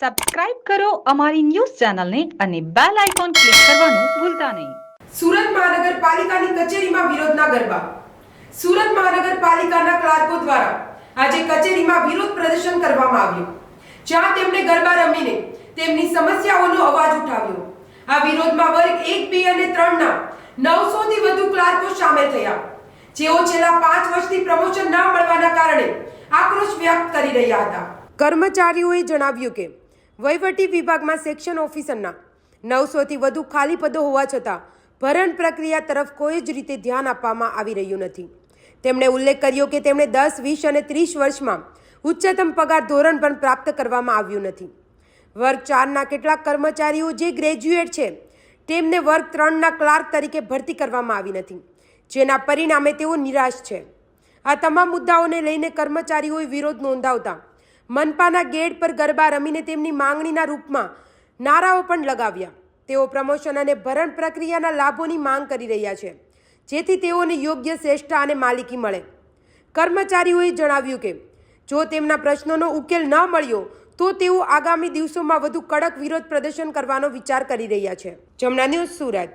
Subscribe કરો અમારી news ચેનલને અને બેલ આઇકોન ક્લિક કરવાનું ભૂલતા નહીં. સુરત મહાનગરપાલિકાની કચેરીમાં વિરોધના ગરબા. સુરત મહાનગરપાલિકાના ક્લાર્કો દ્વારા આજે કચેરીમાં વિરોધ પ્રદર્શન કરવામાં આવ્યું. જ્યાં તેમણે ગરબા રમીને તેમની સમસ્યાઓનો અવાજ ઉઠાવ્યો. આ વિરોધમાં વર્ગ એક, બે અને ત્રણના નવસો થી વધુ ક્લાર્કો સામેલ થયા. જેઓ છેલ્લા પાંચ વર્ષથી પ્રમોશન ન મળવાના કારણે આક્રોશ વ્યક્ત કરી રહ્યા હતા. કર્મચારીઓએ જણાવ્યું કે વહીવટી વિભાગમાં સેક્શન ઓફિસરના. નવસોથી વધુ ખાલી પદો હોવા છતાં ભરણ પ્રક્રિયા તરફ કોઈ જ રીતે ધ્યાન આપવામાં આવી રહ્યું નથી. તેમણે ઉલ્લેખ કર્યો કે તેમણે દસ, વીસ અને ત્રીસ વર્ષમાં ઉચ્ચતમ પગાર ધોરણ પણ પ્રાપ્ત કરવામાં આવ્યું નથી. વર્ગ ચારના કેટલાક કર્મચારીઓ જે ગ્રેજ્યુએટ છે, તેમને વર્ગ ત્રણના ક્લાર્ક તરીકે ભરતી કરવામાં આવી નથી, જેના પરિણામે તેઓ નિરાશ છે. આ તમામ મુદ્દાઓને લઈને કર્મચારીઓએ વિરોધ નોંધાવતા મનપાના ગેટ પર ગરબા રમીને તેમની માંગણીના રૂપમાં નારાઓ પણ લગાવ્યા. તેઓ પ્રમોશન અને ભરણ પ્રક્રિયાના લાભોની માંગ કરી રહ્યા છે, જેથી તેઓને યોગ્ય શ્રેષ્ઠતા અને માલિકી મળે. કર્મચારીઓએ જણાવ્યું કે, જો તેમના પ્રશ્નોનો ઉકેલ ન મળ્યો, તો તેઓ આગામી દિવસોમાં વધુ કડક વિરોધ પ્રદર્શન કરવાનો વિચાર કરી રહ્યા છે. જમના ન્યૂઝ સુરત.